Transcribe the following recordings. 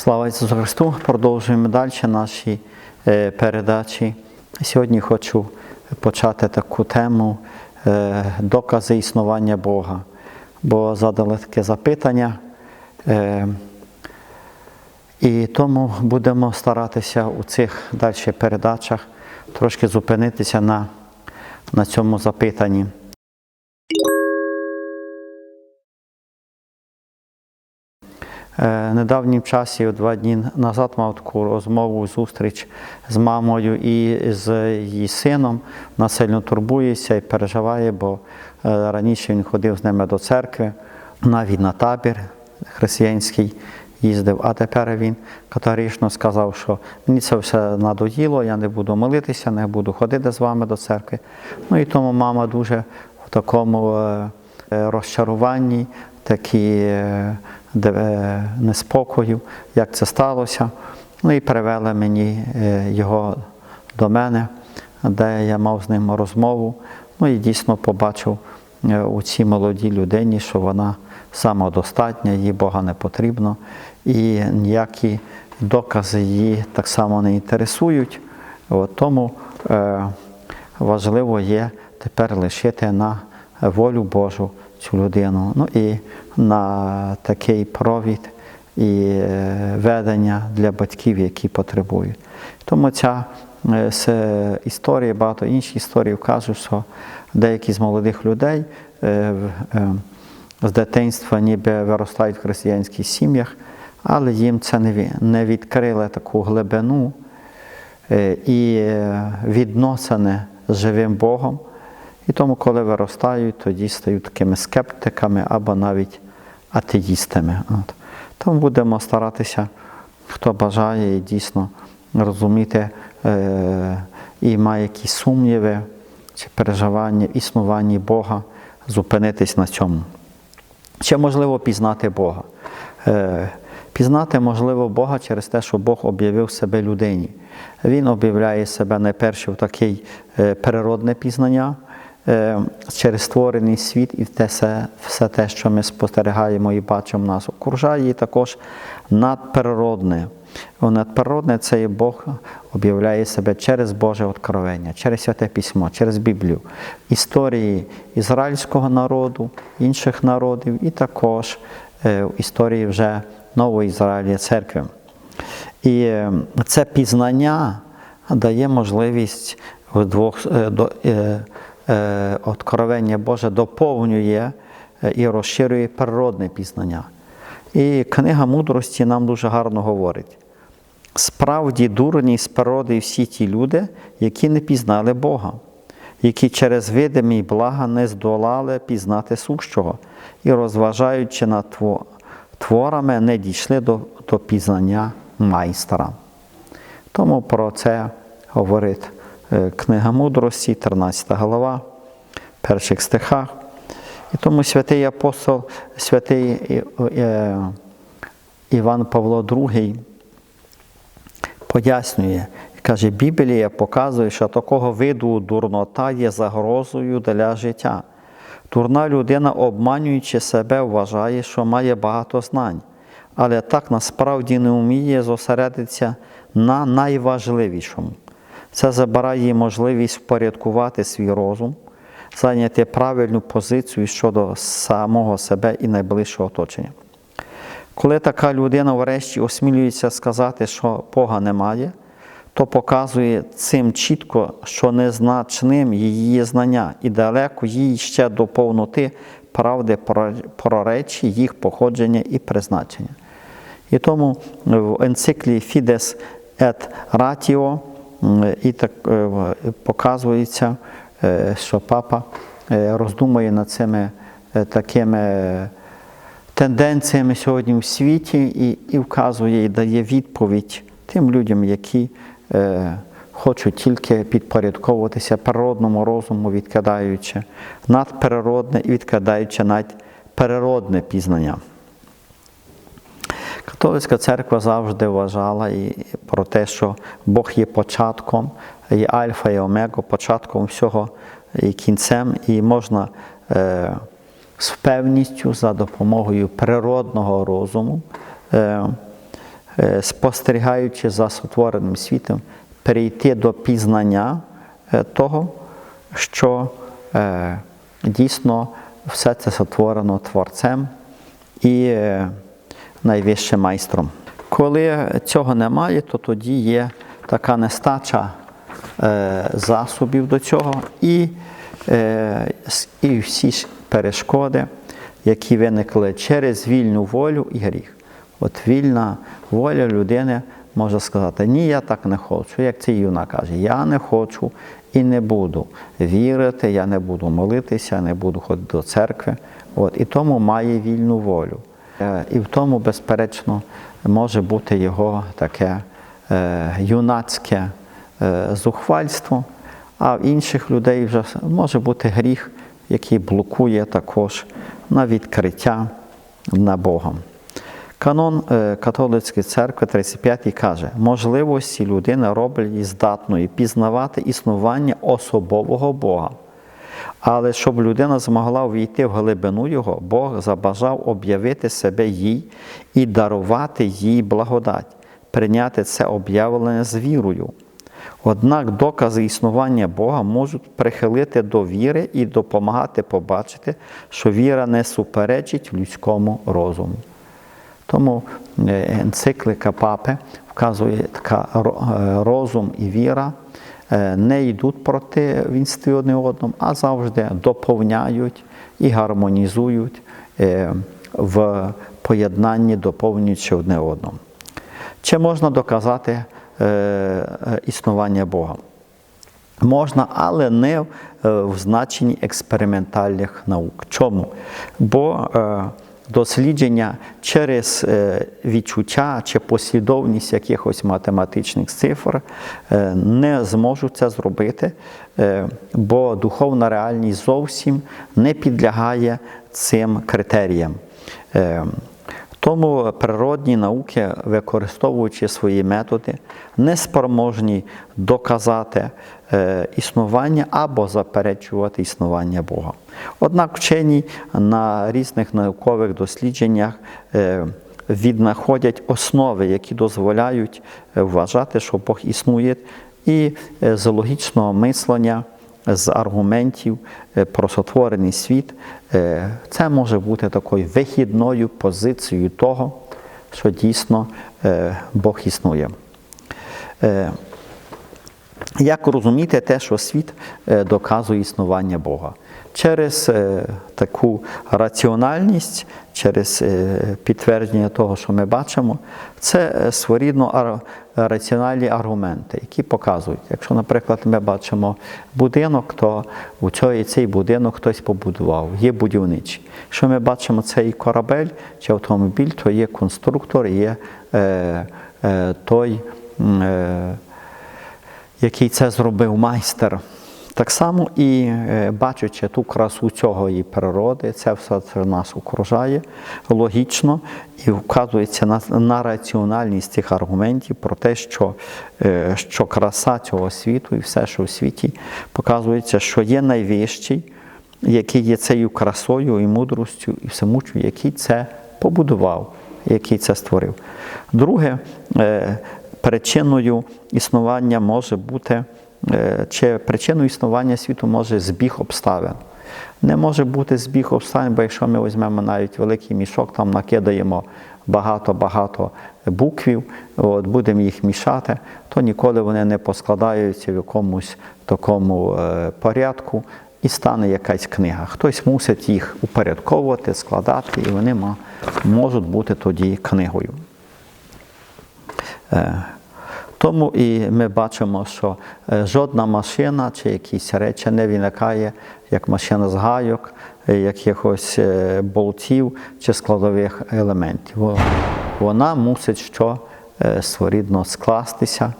Слава Ісусу Христу! Продовжуємо далі наші е, передачі. Сьогодні хочу почати таку тему е, докази існування Бога. Бо задали таке запитання. Е, І тому будемо старатися у цих далі передачах трошки зупинитися на, на цьому запитанні. Недавнім часі, два дні назад, мав таку розмову, зустріч з мамою і з її сином. Вона сильно турбується і переживає, бо е, раніше він ходив з ними до церкви, навіть на табір християнський їздив, а тепер він категорично сказав, що мені це все надоїло, я не буду молитися, не буду ходити з вами до церкви. Ну і тому мама дуже в такому е, е, розчаруванні, такі е, е, неспокою, як це сталося. Ну і привели мені е, його до мене, де я мав з ним розмову. Ну і дійсно побачив е, у цій молодій людині, що вона самодостатня, їй Бога не потрібно, і ніякі докази її так само не інтересують. От тому е, важливо є тепер лишити на волю Божу цю людину. Ну і на такий провід і е, ведення для батьків, які потребують. Тому ця е, історія, багато інші історії вказують, що деякі з молодих людей е, з дитинства ніби виростають в християнських сім'ях, але їм це не відкрило таку глибину і відносини з живим Богом. І тому, коли виростають, тоді стають такими скептиками або навіть атеїстами. От. Тому будемо старатися, хто бажає і дійсно розуміти е, і має якісь сумніви чи переживання в існуванні Бога, зупинитись на цьому. Ще можливо пізнати Бога. Е, Пізнати можливо Бога через те, що Бог об'явив себе людині. Він об'являє себе найперше в такий е, природне пізнання через створений світ і все, все те, що ми спостерігаємо і бачимо нас окружає, і також надприродне. Надприродне це є Бог об'являє себе через Боже откровення, через святе письмо, через Біблію, історії ізраїльського народу, інших народів, і також е, історії вже нової Ізраїля церкви. І е, це пізнання дає можливість двох е, е, е, откровення Боже доповнює і розширює природне пізнання. І книга мудрості нам дуже гарно говорить. Справді дурні з природи всі ті люди, які не пізнали Бога, які через видимі блага не здолали пізнати сущого і, розважаючи над творами, не дійшли до, до пізнання майстра. Тому про це говорить книга мудрості, 13 глава, перших стихах. І тому святий апостол, святий е, е, Іван Павло II пояснює каже, Біблія показує, що такого виду дурнота є загрозою для життя. Дурна людина, обманюючи себе, вважає, що має багато знань, але так насправді не вміє зосередитися на найважливішому. Це забирає їй можливість впорядкувати свій розум, зайняти правильну позицію щодо самого себе і найближчого оточення. Коли така людина врешті осмілюється сказати, що Бога немає, то показує цим чітко, що незначним її знання і далеко їй ще до повноти правди про- речі, їх походження і призначення. І тому в енциклі Fides et Ratio і так е, показується, е, що папа е, роздумує над цими такими тенденціями сьогодні в світі і, і вказує і дає відповідь тим людям, які хочуть тільки підпорядковуватися природному розуму, відкидаючи надприродне і відкидаючи надприродне пізнання. Католицька церква завжди вважала і про те, що Бог є початком, є альфа і омега, початком всього і кінцем, і можна е, з певністю за допомогою природного розуму е, е, спостерігаючи за сотвореним світом, перейти до пізнання е, того, що е, дійсно все це сотворено Творцем. І е, найвищим майстром. Коли цього немає, то тоді є така нестача е, засобів до цього і, е, і всі перешкоди, які виникли через вільну волю і гріх. От вільна воля людини може сказати, ні, я так не хочу. Як цей юнак каже, я не хочу і не буду вірити, я не буду молитися, не буду ходити до церкви. От, і тому має вільну волю. Е, І в тому, безперечно, може бути його таке е, юнацьке е, зухвальство, а в інших людей вже може бути гріх, який блокує також на відкриття на Богом. Канон католицької церкви 35 каже, можливості людини роблять її здатною пізнавати існування особового Бога. Але щоб людина змогла увійти в глибину Його, Бог забажав об'явити себе їй і дарувати їй благодать, прийняти це об'явлення з вірою. Однак докази існування Бога можуть прихилити до віри і допомагати побачити, що віра не суперечить людському розуму. Тому е, енциклика папи вказує, така е, розум і віра не йдуть проти вінстві одне одному, а завжди доповняють і гармонізують е, в поєднанні, доповнюючи одне одному. Чи можна доказати е, е, існування Бога? Можна, але не в, е, значенні експериментальних наук. Чому? Бо е, дослідження через е, відчуття чи послідовність якихось математичних цифр е, не зможуть це зробити, е, бо духовна реальність зовсім не підлягає цим критеріям. Тому природні науки, використовуючи свої методи, не спроможні доказати існування або заперечувати існування Бога. Однак вчені на різних наукових дослідженнях е, віднаходять основи, які дозволяють е, вважати, що Бог існує, і е, з логічного мислення з аргументів е, про сотворений світ, е, це може бути такою вихідною позицією того, що дійсно е, Бог існує. Як розуміти те, що світ е, доказує існування Бога? Через е, таку раціональність, через е, підтвердження того, що ми бачимо, це своєрідно раціональні аргументи, які показують, якщо, наприклад, ми бачимо будинок, то у цей, цей будинок хтось побудував, є будівничий. Якщо ми бачимо цей корабель чи автомобіль, то є конструктор, є е, е, той. Е, який це зробив майстер. Так само і е, бачачи ту красу цього і природи, це все це нас окружає логічно і вказується на, на раціональність цих аргументів про те, що, е, що краса цього світу і все, що в світі, показується, що є найвищий, який є цією красою і мудростю, і всемучу, який це побудував, який це створив. Друге, е, причиною існування може бути, е, чи причиною існування світу може збіг обставин. Не може бути збіг обставин, бо якщо ми візьмемо навіть великий мішок, там накидаємо багато-багато буквів, от, будемо їх мішати, то ніколи вони не поскладаються в якомусь такому е, порядку і стане якась книга. Хтось мусить їх упорядковувати, складати, і вони можуть бути тоді книгою. Е, Тому і ми бачимо, що е, жодна машина чи якісь речі не виникає як машина з гайок, е, якихось болтів чи складових елементів. Вона мусить що своєрідно скластися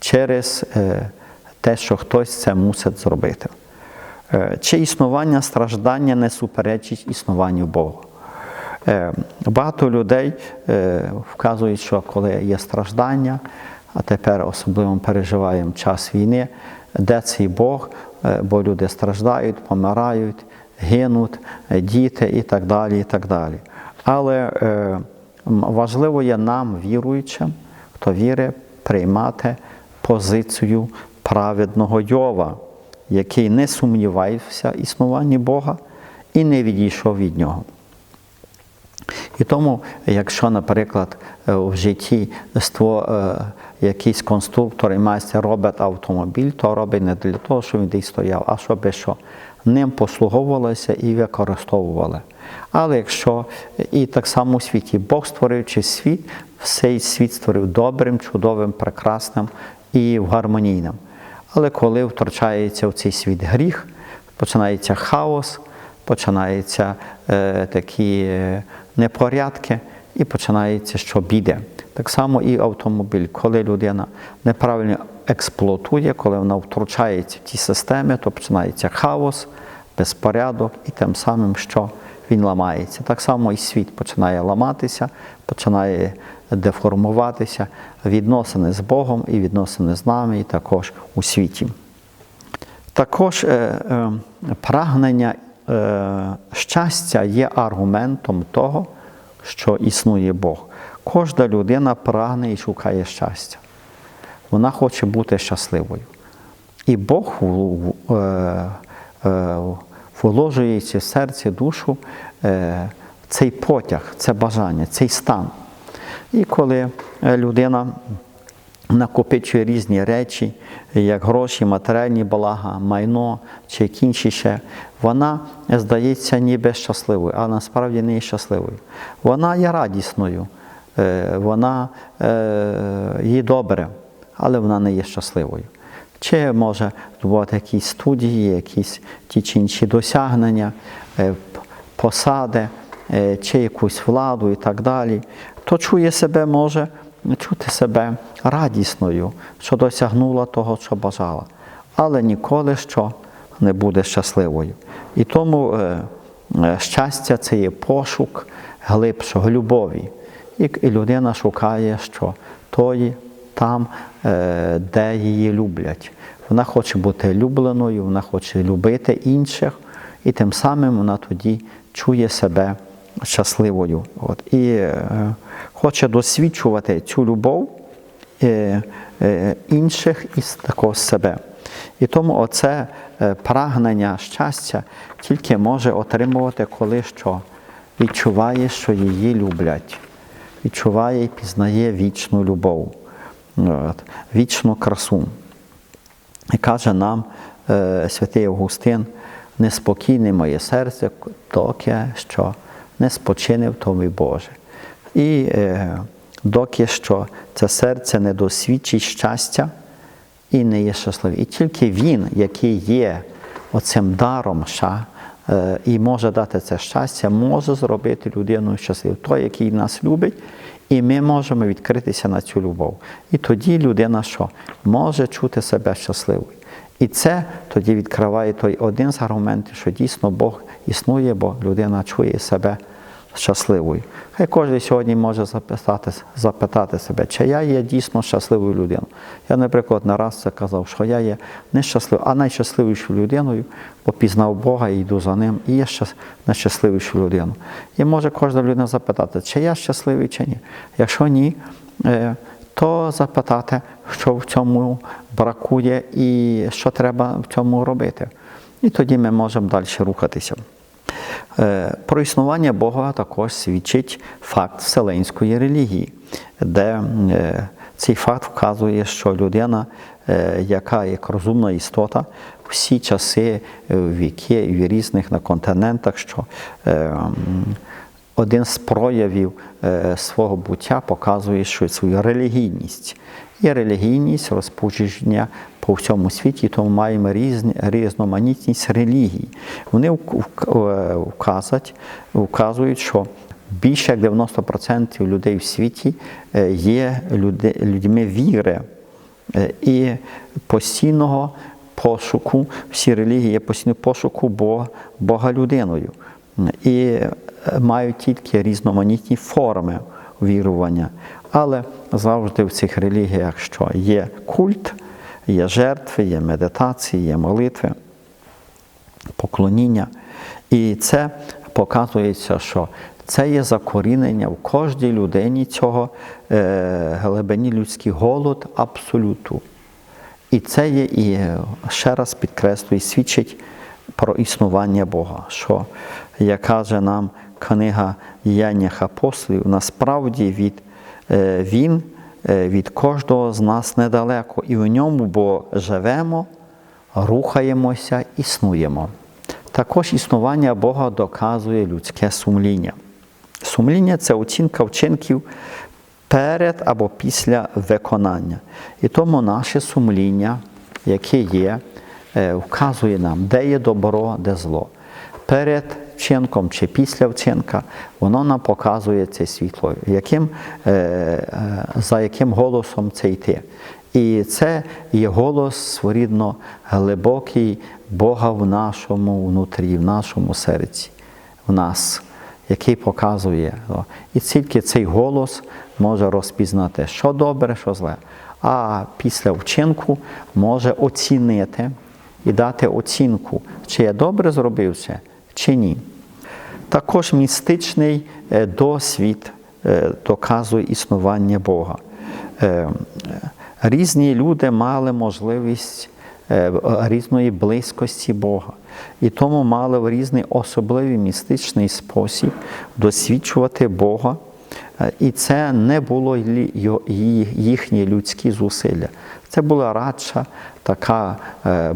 через те, що хтось це мусить зробити. Чи існування страждання не суперечить існуванню Бога? Е, Багато людей е, вказують, що коли є страждання, а тепер особливо переживаємо час війни, де цей Бог, Е, бо люди страждають, помирають, гинуть, діти і так далі. і так далі. Але важливо є нам, віруючим, хто вірить, приймати позицію праведного Йова, який не сумнівався в існуванні Бога і не відійшов від нього. І тому, якщо, наприклад, е, в житті е, якийсь конструктор і майстер робить автомобіль, то робить не для того, щоб він десь стояв, а щоб що ним послуговувалися і використовували. Але якщо і так само у світі Бог створивши світ, цей світ створив добрим, чудовим, прекрасним і гармонійним. Але коли втручається в цей світ гріх, починається хаос, починаються е, такі е, непорядки і починається, що біде. Так само і автомобіль. Коли людина неправильно експлуатує, коли вона втручається в ті системи, то починається хаос, безпорядок і тим самим, що він ламається. Так само і світ починає ламатися, починає деформуватися, відносини з Богом і відносини з нами, і також у світі. Також е, е, прагнення щастя є аргументом того, що існує Бог. Кожна людина прагне і шукає щастя. Вона хоче бути щасливою. І Бог е, е, вложується в серце душу е, цей потяг, це бажання, цей стан. І коли е, людина накопичує різні речі, як гроші, матеріальні блага, майно чи які інші ще, вона здається ніби щасливою, а насправді не є щасливою. Вона є радісною, е, вона е, їй добре, але вона не є щасливою. Чи може бути якісь студії, якісь ті чи інші досягнення, е, посади, е, чи якусь владу і так далі, то чує себе, може чути себе радісною, що досягнула того, що бажала, але ніколи що не буде щасливою. І тому е, е, щастя це є пошук глибшого любові. І, людина шукає, що тої там, е, де її люблять. Вона хоче бути любленою, вона хоче любити інших, і тим самим вона тоді чує себе щасливою. От. І е, хоче досвідчувати цю любов е, е, інших і також себе. І тому оце е, прагнення щастя тільки може отримувати, коли що відчуває, що її люблять, відчуває і пізнає вічну любов, от, вічну красу. І каже нам е, святий Августин, неспокійне моє серце, доки що не спочине в тобі Боже. І е, доки що це серце не досвідчить щастя і не є щасливим. І тільки Він, який є оцим даром ша, е, і може дати це щастя, може зробити людину щасливою. Той, який нас любить, і ми можемо відкритися на цю любов. І тоді людина що? Може чути себе щасливою. І це тоді відкриває той один з аргументів, що дійсно Бог існує, бо людина чує себе щасливою. Хай кожен сьогодні може запитати, запитати себе, чи я є дійсно щасливою людиною. Я, наприклад, не раз це казав, що я є не щасливою, а найщасливішою людиною, бо пізнав Бога і йду за ним, і є щас- найщасливішою людиною. І може кожна людина запитати, чи я щасливий, чи ні. Якщо ні, е, то запитати, що в цьому бракує і що треба в цьому робити. І тоді ми можемо далі рухатися. Е, Про існування Бога також свідчить факт вселенської релігії, де е, цей факт вказує, що людина, е, яка як розумна істота, всі часи, віки в різних на континентах, що один з проявів свого буття показує що свою релігійність. І релігійність розпущення по всьому світі, тому маємо різноманітність релігій. Вони е, вказать, вказують, що більше як 90% людей в світі е, є людьми віри е, і постійного пошуку, всі релігії є постійного пошуку Бога, людиною. І мають тільки різноманітні форми вірування. Але завжди в цих релігіях що є культ, є жертви, є медитації, є молитви, поклоніння. І це показується, що Це є закорінення в кожній людині цього е, глибині людський голод абсолюту. І це є і ще раз підкреслюю, свідчить про існування Бога, що, як каже нам книга діяннях апостолів, насправді від, е, Він від кожного з нас недалеко, і в ньому бо живемо, рухаємося, існуємо. Також існування Бога доказує людське сумління. Сумління це оцінка вчинків перед або після виконання. І тому наше сумління, яке є, е, вказує нам, де є добро, де зло. Перед вчинком чи після вчинка, воно нам показує це світло, яким, е, е, за яким голосом це йти. І це є голос своєрідно глибокий Бога в нашому внутрі, в нашому серці, в нас, який показує. І тільки цей голос може розпізнати, що добре, що зле. А після вчинку може оцінити і дати оцінку, чи я добре зробив це, чи ні. Також містичний е, досвід е, доказує існування Бога. Е, Різні люди мали можливість різної близькості Бога, і тому мали в різний особливий містичний спосіб досвідчувати Бога. І це не було їхні людські зусилля. Це була радша така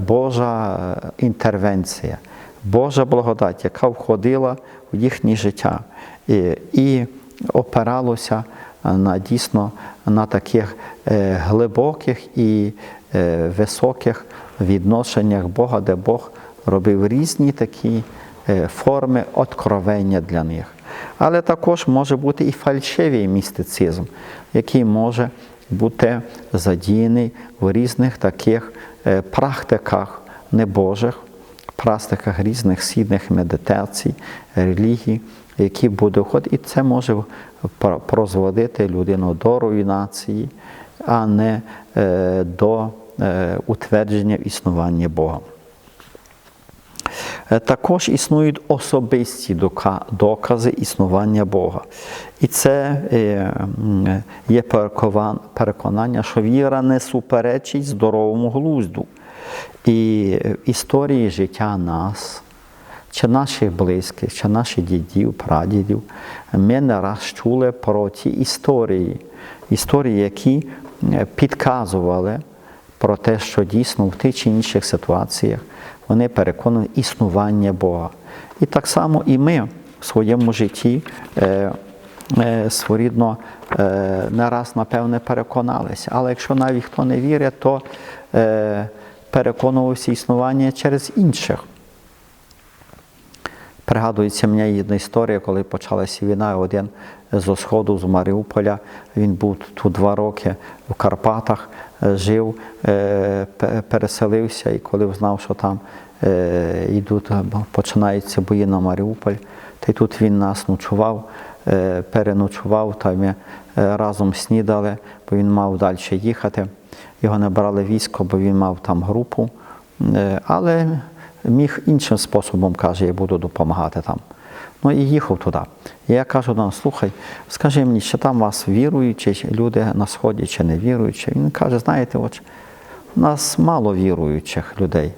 Божа інтервенція, Божа благодать, яка входила в їхнє життя і, і опиралося на дійсно на таких е, глибоких і е, високих відношеннях Бога, де Бог робив різні такі е, форми откровення для них. Але також може бути і фальшивий містицизм, який може бути задіяний в різних таких е, практиках небожих, практиках різних східних медитацій, релігій, які буде входити. І це може прозводити людину до руйнації, а не е, до е, утвердження існування Бога. Е, Також існують особисті докази існування Бога. І це є переконання, що віра не суперечить здоровому глузду. І в історії життя нас, чи наших близьких, чи наших дідів, прадідів, ми не раз чули про ті історії, історії, які е, підказували про те, що дійсно в тих чи інших ситуаціях вони переконують існування Бога. І так само і ми в своєму житті е, е, своєрідно е, не раз, напевне, переконалися. Але якщо навіть хто не вірить, то е, переконувався існування через інших. Пригадується мені одна історія, коли почалася війна, один з сходу, з Маріуполя, він був тут два роки в Карпатах, е, жив, е, переселився, і коли знав, що там е, йдуть, починаються бої на Маріуполь, й тут він нас ночував, переночував, та ми разом снідали, бо він мав далі їхати. Його не брали військо, бо він мав там групу. Е, Але міг іншим способом, каже, я буду допомагати там. Ну і їхав туди. І я кажу, ну, слухай, скажи мені, чи там вас віруючі люди на сході, чи не віруючі? Він каже, знаєте, от, нас мало віруючих людей.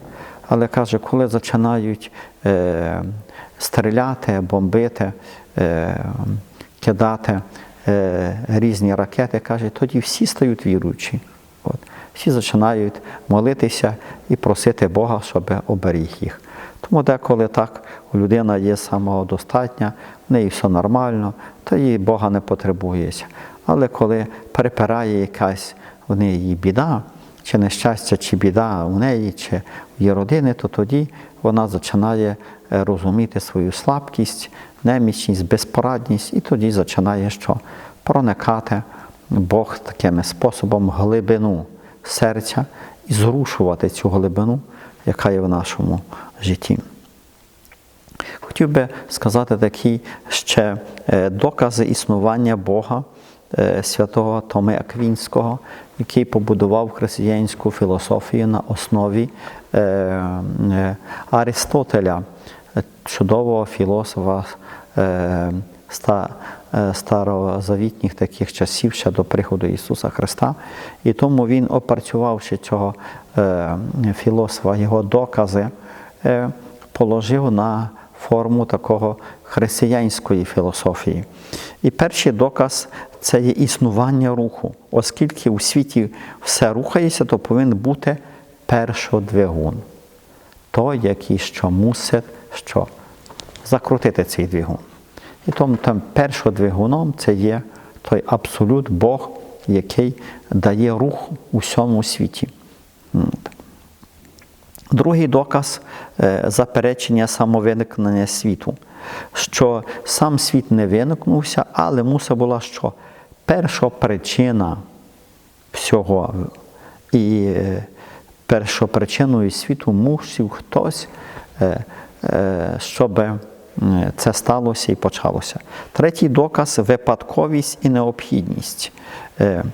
Але каже, коли починають е, стріляти, бомбити, е, кидати е, різні ракети, каже, тоді всі стають віруючі. Всі починають молитися і просити Бога, щоб оберіг їх. Тому деколи так у людина є самодостатня, в неї все нормально, то їй Бога не потребується. Але коли перепирає якась в неї біда, чи нещастя, чи біда у неї, чи в її родини, то тоді вона починає е, розуміти свою слабкість, немічність, безпорадність, і тоді починає що проникати Бог таким способом глибину серця і зрушувати цю глибину, яка є в нашому житті. Хотів би сказати такі ще е, докази існування Бога е, святого Томи Аквінського, який побудував християнську філософію на основі е, Аристотеля, чудового філософа старозавітніх таких часів ще до приходу Ісуса Христа. І тому він, опрацювавши цього е, філософа, його докази, е, положив на форму такого християнської філософії. І перший доказ це є існування руху. Оскільки у світі все рухається, то повинен бути першодвигун. Той, який що мусить що закрутити цей двигун. І тому там першодвигуном це є той абсолют Бог, який дає рух у всьому світі. Другий доказ е, заперечення самовиникнення світу, що сам світ не виникнувся, але мусила була що? Перша причина всього. І е, першопричиною світу мусив хтось, е, щоб це сталося і почалося. Третій доказ випадковість і необхідність. Е,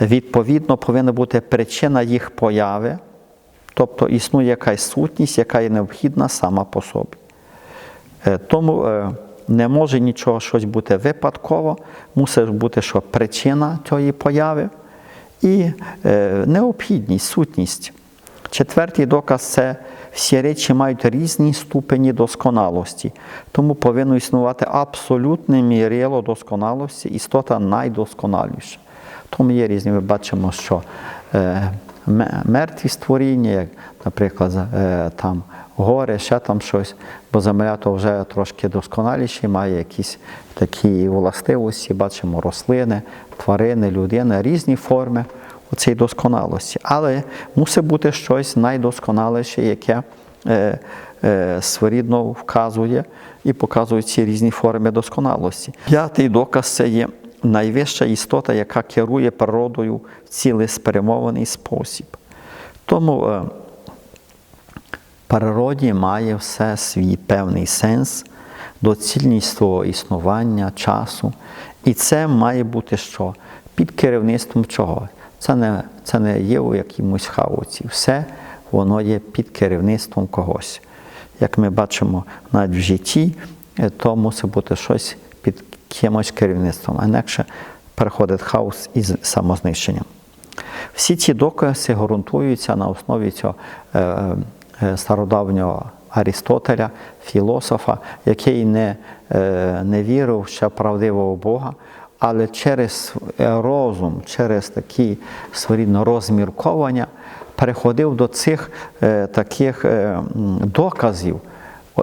Відповідно, повинна бути причина їх появи, тобто існує якась сутність, яка є необхідна сама по собі. Е, Тому е, не може нічого щось бути випадково, мусить бути що причина цієї появи і необхідність, сутність. Четвертий доказ це всі речі мають різні ступені досконалості, тому повинно існувати абсолютне мірило досконалості, істота найдосконаліша. Тому є різні, ми бачимо, що е, мертві створіння, як, наприклад, е, там гори, ще там щось, бо земля то вже трошки досконаліші, має якісь такі властивості, бачимо рослини, тварини, людини, різні форми цієї досконалості. Але мусить бути щось найдосконаліше, яке е, е, своєрідно вказує і показує ці різні форми досконалості. П'ятий доказ це є найвища істота, яка керує природою в цілеспрямований спосіб. Тому е, природі має все свій певний сенс, доцільність свого існування, часу. І це має бути що? Під керівництвом чого? Це не, це не є у якомусь хаоці. Все воно є під керівництвом когось. Як ми бачимо навіть в житті, е, то мусить бути щось під кимось керівництвом, а інакше переходить хаос із самознищенням. Всі ці докази ґрунтуються на основі цього е, е, стародавнього Арістотеля, філософа, який не, не вірив ще в Бога, але через розум, через такі своєрідно розмірковання переходив до цих е, таких е, доказів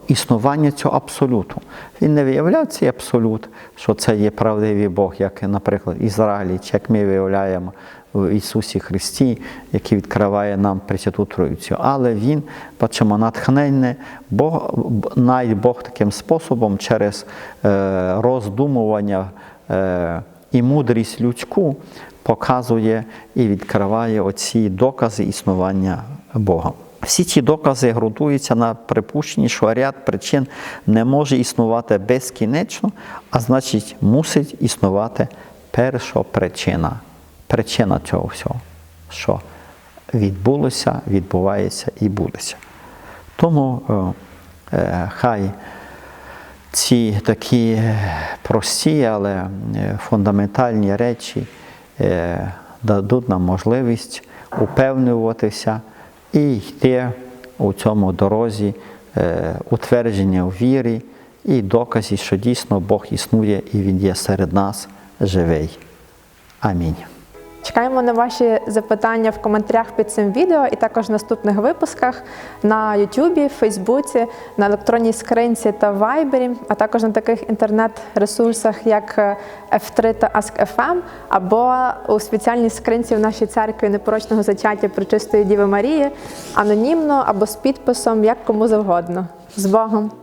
існування цього абсолюту. Він не виявляв цей абсолют, що це є правдивий Бог, як, наприклад, Ізраїлі, чи як ми виявляємо в Ісусі Христі, який відкриває нам Пресвяту Троїцю. Але Він, бачимо, натхненне, Бог, навіть Бог таким способом через е, роздумування е, і мудрість людську показує і відкриває оці докази існування Бога. Всі ці докази ґрунтуються на припущенні, що ряд причин не може існувати безкінечно, а значить, мусить існувати перша причина. Причина цього всього, що відбулося, відбувається і будеться. Тому е, е, хай ці такі е, прості, але е, фундаментальні речі е, дадуть нам можливість упевнюватися і йти у цьому дорозі утвердження у вірі і доказі, що дійсно Бог існує і Він є серед нас живий. Амінь. Чекаємо на ваші запитання в коментарях під цим відео і також в наступних випусках на Ютубі, Фейсбуці, на електронній скринці та Вайбері, а також на таких інтернет-ресурсах, як е, F3 та Ask.FM, або у спеціальній скринці в нашій церкві непорочного зачаття Пречистої Діви Марії, анонімно або з підписом, як кому завгодно. З Богом!